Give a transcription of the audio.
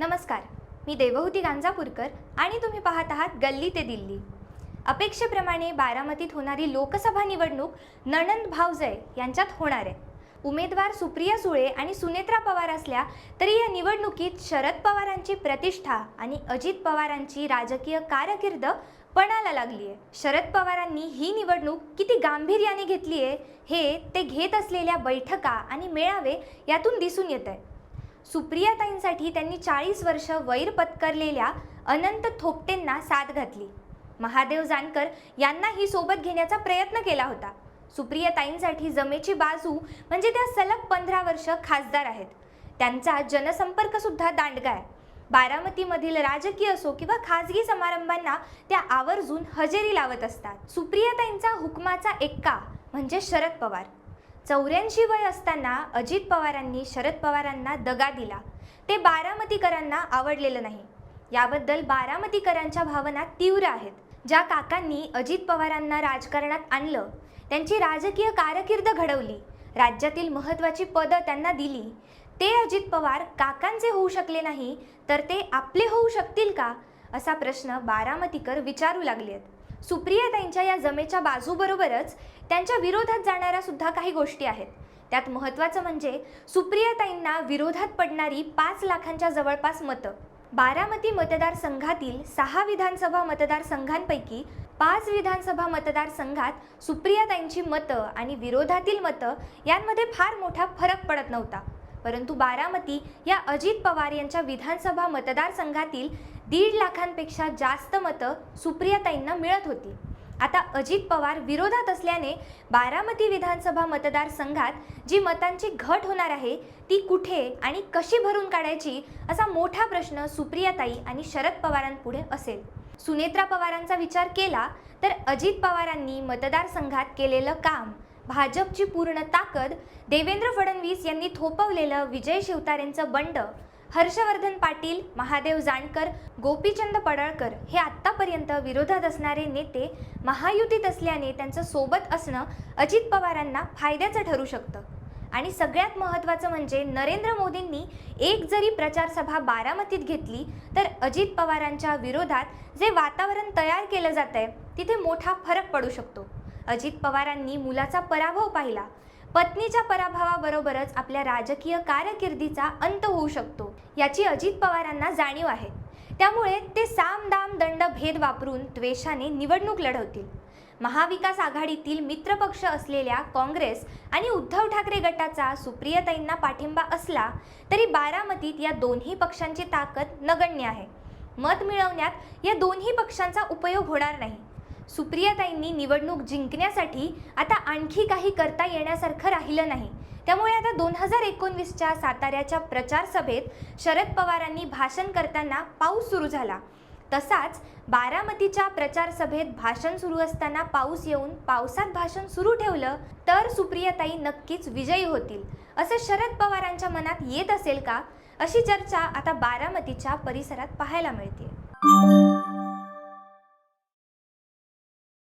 नमस्कार. मी देवहूती गांजापूरकर आणि तुम्ही पाहत आहात गल्ली ते दिल्ली. अपेक्षेप्रमाणे बारामतीत होणारी लोकसभा निवडणूक नणंद भावजय यांच्यात होणार आहे. उमेदवार सुप्रिया सुळे आणि सुनेत्रा पवार असल्या तरी या निवडणुकीत शरद पवारांची प्रतिष्ठा आणि अजित पवारांची राजकीय कारकीर्द पणाला लागली आहे. शरद पवारांनी ही निवडणूक किती गांभीर्याने घेतली आहे हे ते घेत असलेल्या बैठका आणि मेळावे यातून दिसून येत आहे. सुप्रियाताईंसाठी त्यांनी चाळीस वर्ष वैर पत्करलेल्या अनंत थोपटेंना साथ घातली. महादेव जानकर यांनाही सोबत घेण्याचा प्रयत्न केला होता. सुप्रियाताईंसाठी जमेची बाजू म्हणजे त्या सलग पंधरा वर्ष खासदार आहेत. त्यांचा जनसंपर्क सुद्धा दांडगा आहे. बारामतीमधील राजकीय असो किंवा खाजगी समारंभांना त्या आवर्जून हजेरी लावत असतात. सुप्रियाताईंचा हुकमाचा एक्का म्हणजे शरद पवार. चौऱ्याऐंशी वय असताना अजित पवारांनी शरद पवारांना दगा दिला. ते बारामतीकरांना आवडलेलं नाही. याबद्दल बारामतीकरांच्या भावना तीव्र आहेत. ज्या काकांनी अजित पवारांना राजकारणात आणलं त्यांची राजकीय कारकीर्द घडवली राज्यातील महत्त्वाची पदं त्यांना दिली. ते अजित पवार काकांचे होऊ शकले नाही तर ते आपले होऊ शकतील का? असा प्रश्न बारामतीकर विचारू लागले आहेत सुप्रियाताईंच्या या जमेच्या बाजूबरोबरच त्यांच्या विरोधात जाणाऱ्या सुद्धा काही गोष्टी आहेत. त्यात महत्त्वाचं म्हणजे सुप्रियाताईंना विरोधात पडणारी पाच लाखांच्या जवळपास मतं. बारामती मतदारसंघातील सहा विधानसभा मतदारसंघांपैकी पाच विधानसभा मतदारसंघात सुप्रियाताईंची मतं आणि विरोधातील मतं यांमध्ये फार मोठा फरक पडत नव्हता. परंतु बारामती या अजित पवार यांच्या विधानसभा मतदारसंघातील दीड लाखांपेक्षा जास्त मतं सुप्रियाताईंना मिळत होती. आता अजित पवार विरोधात असल्याने बारामती विधानसभा मतदारसंघात जी मतांची घट होणार आहे ती कुठे आणि कशी भरून काढायची असा मोठा प्रश्न सुप्रियाताई आणि शरद पवारांपुढे असेल. सुनेत्रा पवारांचा विचार केला तर अजित पवारांनी मतदारसंघात केलेलं काम भाजपची पूर्ण ताकद देवेंद्र फडणवीस यांनी थोपवलेलं विजय शिवतारेंचं बंड हर्षवर्धन पाटील महादेव जानकर गोपीचंद पडळकर हे आत्तापर्यंत विरोधात असणारे नेते महायुतीत असल्याने त्यांचं सोबत असणं अजित पवारांना फायद्याचं ठरू शकतं. आणि सगळ्यात महत्त्वाचं म्हणजे नरेंद्र मोदींनी एक जरी प्रचारसभा बारामतीत घेतली तर अजित पवारांच्या विरोधात जे वातावरण तयार केलं जात आहे तिथे मोठा फरक पडू शकतो. अजित पवारांनी मुलाचा पराभव पाहिला पत्नीच्या पराभवाबरोबरच आपल्या राजकीय कारकिर्दीचा अंत होऊ शकतो याची अजित पवारांना जाणीव आहे. त्यामुळे ते साम दाम दंड भेद वापरून द्वेषाने निवडणूक लढवतील. महाविकास आघाडीतील मित्रपक्ष असलेल्या काँग्रेस आणि उद्धव ठाकरे गटाचा सुप्रियताईंना पाठिंबा असला तरी बारामतीत या दोन्ही पक्षांची ताकद नगण्य आहे. मत मिळवण्यात या दोन्ही पक्षांचा उपयोग होणार नाही. सुप्रियाताईंनी निवडणूक जिंकण्यासाठी आता आणखी काही करता येण्यासारखं राहिलं नाही. त्यामुळे आता दोन हजार एकोणवीसच्या साताऱ्याच्या प्रचार सभेत शरद पवारांनी भाषण करताना पाऊस सुरू झाला. तसाच बारामतीच्या प्रचार सभेत भाषण सुरू असताना पाऊस येऊन पावसात भाषण सुरू ठेवलं तर सुप्रियाताई नक्कीच विजयी होतील. असं शरद पवारांच्या मनात येत असेल का? अशी चर्चा आता बारामतीच्या परिसरात पाहायला मिळते.